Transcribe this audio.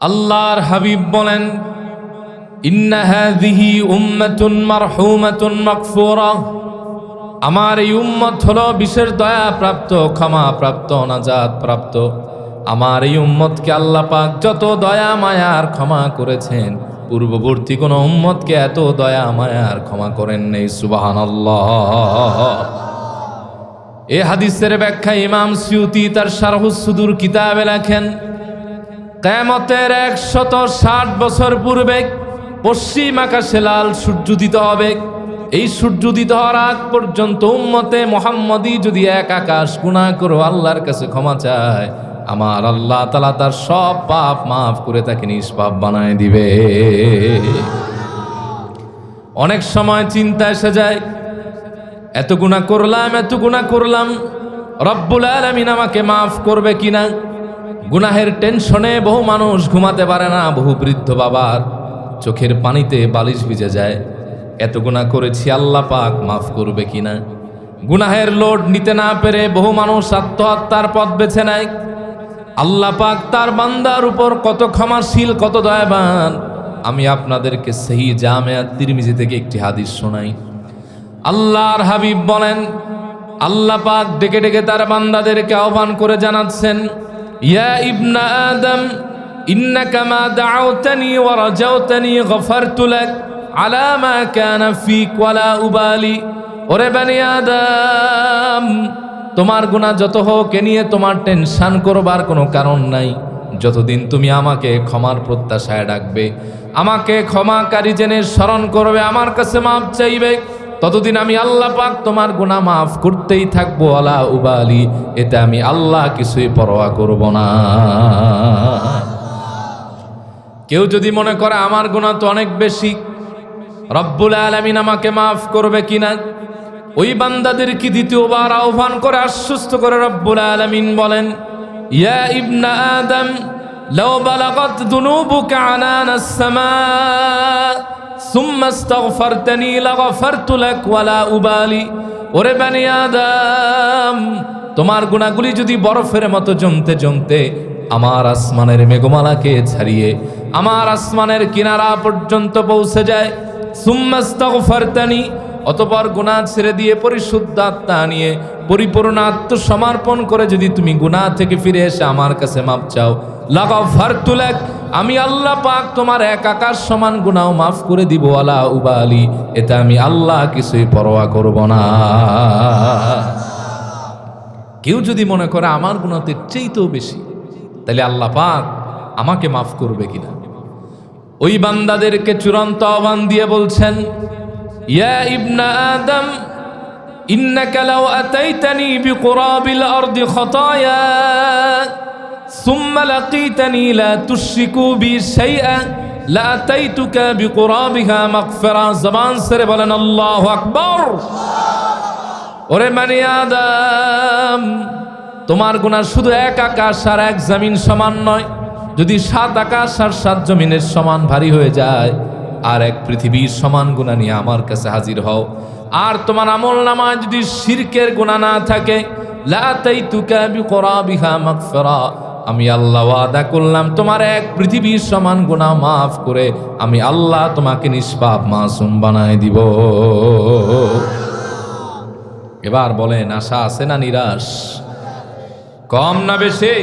আল্লাহর হাবিব বলেন আমার এই উম্মত হলো বিশেষ দয়া প্রাপ্ত ক্ষমা প্রাপ্ত নাজাত প্রাপ্ত আমার এই উম্মতকে আল্লাহ পাক যত দয়া মায়ার ক্ষমা করেছেন, পূর্ববর্তী কোন উম্মতকে এত দয়া মায়ার ক্ষমা করেন নেই, সুবহানাল্লাহ। এ হাদিসের ব্যাখ্যা ইমাম সিউতি তার সারহুসুদুর কিতাবে লেখেন কেমতের একশত ষাট বছর পূর্বে পশ্চিম আকাশে লাল সূর্যোদিত হবে। এই সূর্যোদিত হওয়ার আগ পর্যন্ত উম্মতে মোহাম্মদী যদি এক আকাশ গুণা করো, আল্লাহর কাছে ক্ষমা চায়। আমার আল্লাহ তালা তার সব পাপ মাফ করে তাকে নিষ্পাপ বানায় দিবে। অনেক সময় চিন্তা এসে যায়, এত গুণা করলাম, এত গুণা করলাম, রব্বুল আলমিন আমাকে মাফ করবে কিনা? গুনাহের টেনশনে বহু মানুষ ঘুমাতে পারে না, বহু বৃদ্ধ বাবার চোখের পানিতে বালিশ ভিজে যায়। এত গুণা করেছি আল্লাহ পাক মাফ করবে কিনা গুনাহের লোড নিতে না পেরে বহু মানুষ আত্মহত্যার পথ বেছে নেয়। আল্লাহ পাক তার বান্দার উপর কত ক্ষমাশীল, কত দয়াবান। আমি আপনাদেরকে সেই জামেয়া তিরমিজি থেকে একটি হাদিস শোনাই। আল্লাহর হাবিব বলেন, আল্লাহ পাক ডেকে ডেকে তার বান্দাদেরকে আহ্বান করে জানাচ্ছেন ইয়া ইবনা আদম, ইন্নাকা মা দাউতানি ওয়া রাজাউতানি গফারতু লাক, আলা মা কানা ফিক ওয়ালা ওরে বানি আদম, তোমার গুনাহ যত হোক এ নিয়ে তোমার টেনশন করবার কোনো কারণ নাই। যতদিন তুমি আমাকে ক্ষমার প্রত্যাশায় ডাকবে, আমাকে ক্ষমাকারী জেনে স্মরণ করবে, আমার কাছে মাপ চাইবে ততদিন আমি আল্লাহ পাক তোমার গুনাহ মাফ করতেই থাকব, আলা উবালি। এতে আমি আল্লাহ কিছুই পরোয়া করব না। কেউ যদি মনে করে আমার গুনাহ তো অনেক বেশি, রব্বুল আলামিন আমাকে মাফ করবে কিনা, ওই বান্দাদের কি দ্বিতীয়বার আহ্বান করে আশ্বস্ত করে রব্বুল আলামিন বলেন, ইয়া ইবনা আদম, লাউ বালাগাত দুনুবুকা আনানাস সামা। সুম্মা আস্তাগফারতানি লাগফারতু লাক ওয়ালা উবালি। ওরে বানি তোমার গুণাগুলি যদি বরফের মতো জমতে জমতে আমার আসমানের মেঘমালাকে ছাড়িয়ে আমার আসমানের কিনারা পর্যন্ত পৌঁছে যায়। সুম্মাস্তাগফারতানি অতপর গুনাহ ছেড়ে দিয়ে পরিশুদ্ধ আত্মা নিয়ে পরিপূর্ণ আত্মসমর্পণ করে যদি তুমি গুনাহ থেকে ফিরে এসে আমার কাছে মাপ চাও। লাগাও লাগাফারতুলাক আমি আল্লাহ পাক তোমার এক আকাশ সমান গুনাহ মাফ করে দিব আলা উবালি। এটা আমি আল্লাহ কিছুই পরোয়া করব না। কেউ যদি মনে করে আমার গুণাতের চেয়েতেও বেশি, তাহলে আল্লাহ পাক আমাকে মাফ করবে কিনা? ওই বান্দাদেরকে চূড়ান্ত আহ্বান দিয়ে বলছেন, ইয়া ইবনা আদম, ইন্নাকা লাউ আতাইতানি বিকুরাবিল আরদি খতায়া। লাকিতানি লা তুশরিকু বি শাইআ, লা আতাইতুকা বিকুরাবিহা মাগফিরা। জবান সরে বলেন, আল্লাহু আকবার। ওরে মানি আদম, তোমার গুনাহ শুধু এক আকাশ আর এক জমিন সমান নয়। যদি সাত আকাশ আর সাত জমিনের সমান ভারী হয়ে যায়, আর এক পৃথিবীর সমান গুণা নিয়ে আমার কাছে হাজির হও। আর তোমার আমল নামায় যদি শিরকের গুণা না থাকে লাতাই তুকা বিকরাবিহা মাগফিরা। আমি আল্লাহ আদা করলাম, তোমার এক পৃথিবীর সমান গুণা মাফ করে আমি আল্লাহ তোমাকে নিষ্পাপ মাসুম বানায় দিব। এবার বলেন, আশা আছে না নিরাশ? কম না বেশি?